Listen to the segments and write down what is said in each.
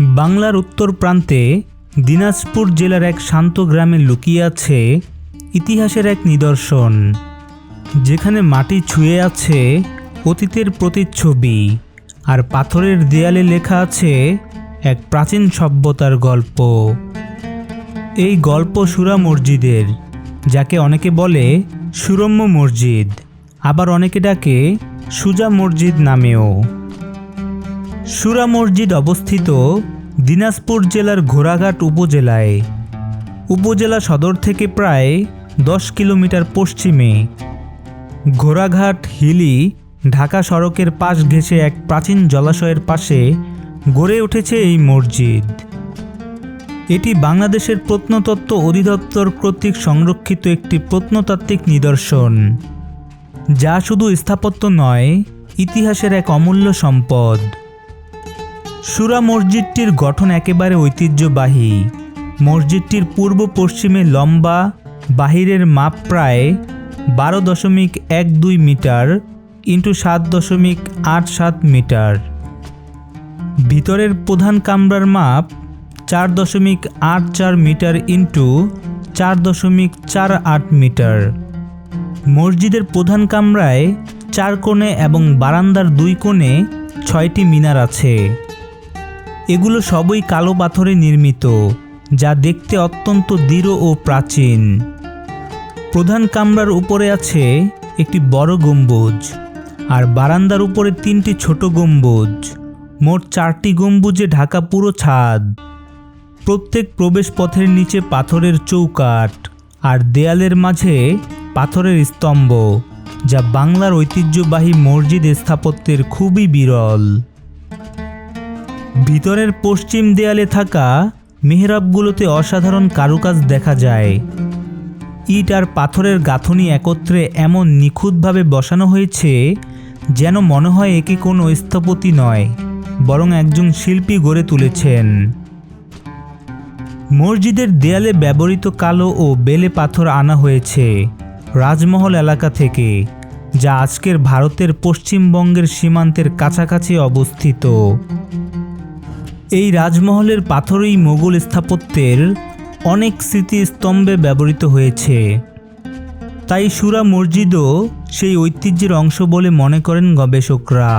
বাংলার উত্তর প্রান্তে দিনাজপুর জেলার এক শান্ত গ্রামে লুকিয়ে আছে ইতিহাসের এক নিদর্শন, যেখানে মাটি ছুঁয়ে আছে অতীতের প্রতিচ্ছবি আর পাথরের দেয়ালে লেখা আছে এক প্রাচীন সভ্যতার গল্প। এই গল্প সুরা মসজিদের, যাকে অনেকে বলে সুরম্য মসজিদ, আবার অনেকে ডাকে সুজা মসজিদ নামেও। সুরা মসজিদ অবস্থিত দিনাজপুর জেলার ঘোড়াঘাট উপজেলায়। উপজেলা সদর থেকে প্রায় দশ কিলোমিটার পশ্চিমে। ঘোড়াঘাট হিলি ঢাকা সড়কের পাশ ঘেঁষে এক প্রাচীন জলাশয়ের পাশে গড়ে উঠেছে এই মসজিদ। এটি বাংলাদেশের প্রত্নতত্ত্ব অধিদপ্তর কর্তৃক সংরক্ষিত একটি প্রত্নতাত্ত্বিক নিদর্শন, যা শুধু স্থাপত্য নয়, ইতিহাসের এক অমূল্য সম্পদ। সুরা মসজিদটির গঠন একেবারে ঐতিহ্যবাহী। মসজিদটির পূর্ব পশ্চিমে লম্বা, বাহিরের মাপ প্রায় বারো দশমিক এক দুই মিটার ইন্টু সাত দশমিক আট সাত মিটার। ভিতরের প্রধান কামরার মাপ চার দশমিক আট চার মিটার ইন্টু চার দশমিক চার আট মিটার। মসজিদের প্রধান কামরায় চার কোণে এবং বারান্দার দুই কোণে ছয়টি মিনার আছে। এগুলো সবই কালো পাথরে নির্মিত, যা দেখতে অত্যন্ত দৃঢ় ও প্রাচীন। প্রধান কামরার উপরে আছে একটি বড় গম্বুজ, আর বারান্দার উপরে তিনটি ছোট গম্বুজ, মোট চারটি গম্বুজে ঢাকা পুরো ছাদ। প্রত্যেক প্রবেশ পথের নিচে পাথরের চৌকাঠ, আর দেয়ালের মাঝে পাথরের স্তম্ভ, যা বাংলার ঐতিহ্যবাহী মসজিদ স্থাপত্যের খুবই বিরল। ভিতরের পশ্চিম দেয়ালে থাকা মেহরাবগুলোতে অসাধারণ কারুকাজ দেখা যায়। ইট আর পাথরের গাঁথনি একত্রে এমন নিখুঁতভাবে বসানো হয়েছে যেন মনে হয় একে কোনো স্থপতি নয়, বরং একজন শিল্পী গড়ে তুলেছেন। মসজিদের দেয়ালে ব্যবহৃত কালো ও বেলে পাথর আনা হয়েছে রাজমহল এলাকা থেকে, যা আজকের ভারতের পশ্চিমবঙ্গের সীমান্তের কাছাকাছি অবস্থিত। এই রাজমহলের পাথরই মোগল স্থাপত্যের অনেক স্মৃতিস্তম্ভে ব্যবহৃত হয়েছে। তাই সুরা মসজিদও সেই ঐতিহ্যের অংশ বলে মনে করেন গবেষকরা।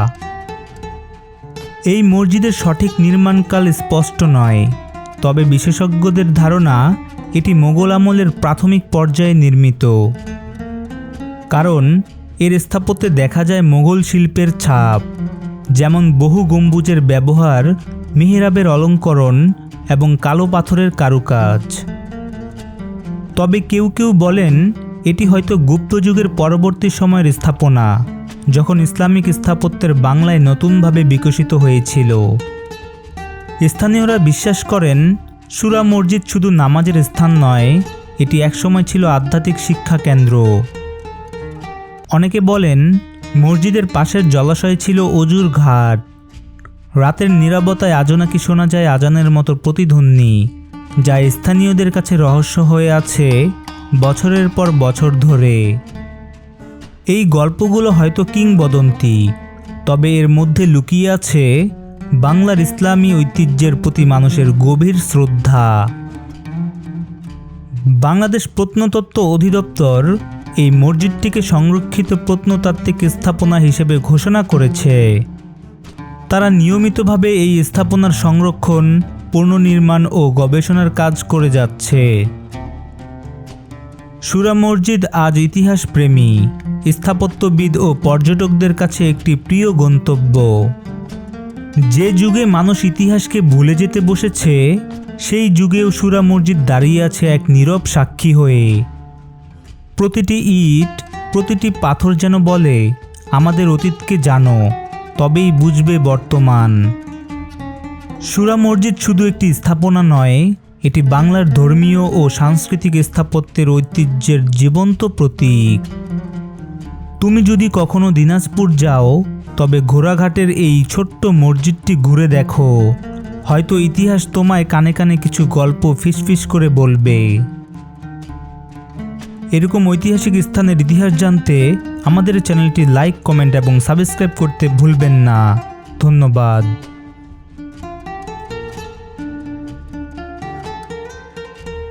এই মসজিদের সঠিক নির্মাণকাল স্পষ্ট নয়, তবে বিশেষজ্ঞদের ধারণা এটি মোগল আমলের প্রাথমিক পর্যায়ে নির্মিত। কারণ এর স্থাপত্যে দেখা যায় মোগল শিল্পের ছাপ, যেমন বহু গম্বুজের ব্যবহার মেহরাবের অলঙ্করণ এবং কালো পাথরের কারুকাজ। তবে কেউ কেউ বলেন, এটি হয়তো গুপ্ত যুগের পরবর্তী সময়ের স্থাপনা, যখন ইসলামিক স্থাপত্যের বাংলায় নতুনভাবে বিকশিত হয়েছিল। স্থানীয়রা বিশ্বাস করেন, সুরা মসজিদ শুধু নামাজের স্থান নয়, এটি একসময় ছিল আধ্যাত্মিক শিক্ষা কেন্দ্র। অনেকে বলেন, মসজিদের পাশের জলাশয় ছিল অজুর ঘাট। রাতের নিরাপত্তায় আজও নাকি শোনা যায় আজানের মতো প্রতিধ্বনি, যা স্থানীয়দের কাছে রহস্য হয়ে আছে বছরের পর বছর ধরে। এই গল্পগুলো হয়তো কিংবদন্তি, তবে এর মধ্যে লুকিয়ে আছে বাংলার ইসলামী ঐতিহ্যের প্রতি মানুষের গভীর শ্রদ্ধা। বাংলাদেশ প্রত্নতত্ত্ব অধিদপ্তর এই মসজিদটিকে সংরক্ষিত প্রত্নতাত্ত্বিক স্থাপনা হিসেবে ঘোষণা করেছে। তারা নিয়মিতভাবে এই স্থাপনার সংরক্ষণ, পুনর্নির্মাণ ও গবেষণার কাজ করে যাচ্ছে। সুরা মসজিদ আজ ইতিহাস প্রেমী স্থাপত্যবিদ ও পর্যটকদের কাছে একটি প্রিয় গন্তব্য। যে যুগে মানুষ ইতিহাসকে ভুলে যেতে বসেছে, সেই যুগেও সুরা মসজিদ দাঁড়িয়ে আছে এক নীরব সাক্ষী হয়ে। প্রতিটি ইট, প্রতিটি পাথর যেন বলে, আমাদের অতীতকে জানো। তবেই বুঝবে বর্তমান। সুরা মসজিদ শুধু একটি স্থাপনা নয়, এটি বাংলার ধর্মীয় ও সাংস্কৃতিক স্থাপত্যের ঐতিহ্যের জীবন্ত প্রতীক। তুমি যদি কখনো দিনাজপুর যাও, তবে ঘোড়াঘাটের এই ছোট্ট মসজিদটি ঘুরে দেখো। হয়তো ইতিহাস তোমায় কানে কানে কিছু গল্প ফিসফিস করে বলবে। এরকম ঐতিহাসিক স্থানের ইতিহাস জানতে আমাদের চ্যানেলটি লাইক কমেন্ট এবং সাবস্ক্রাইব করতে ভুলবেন না। ধন্যবাদ।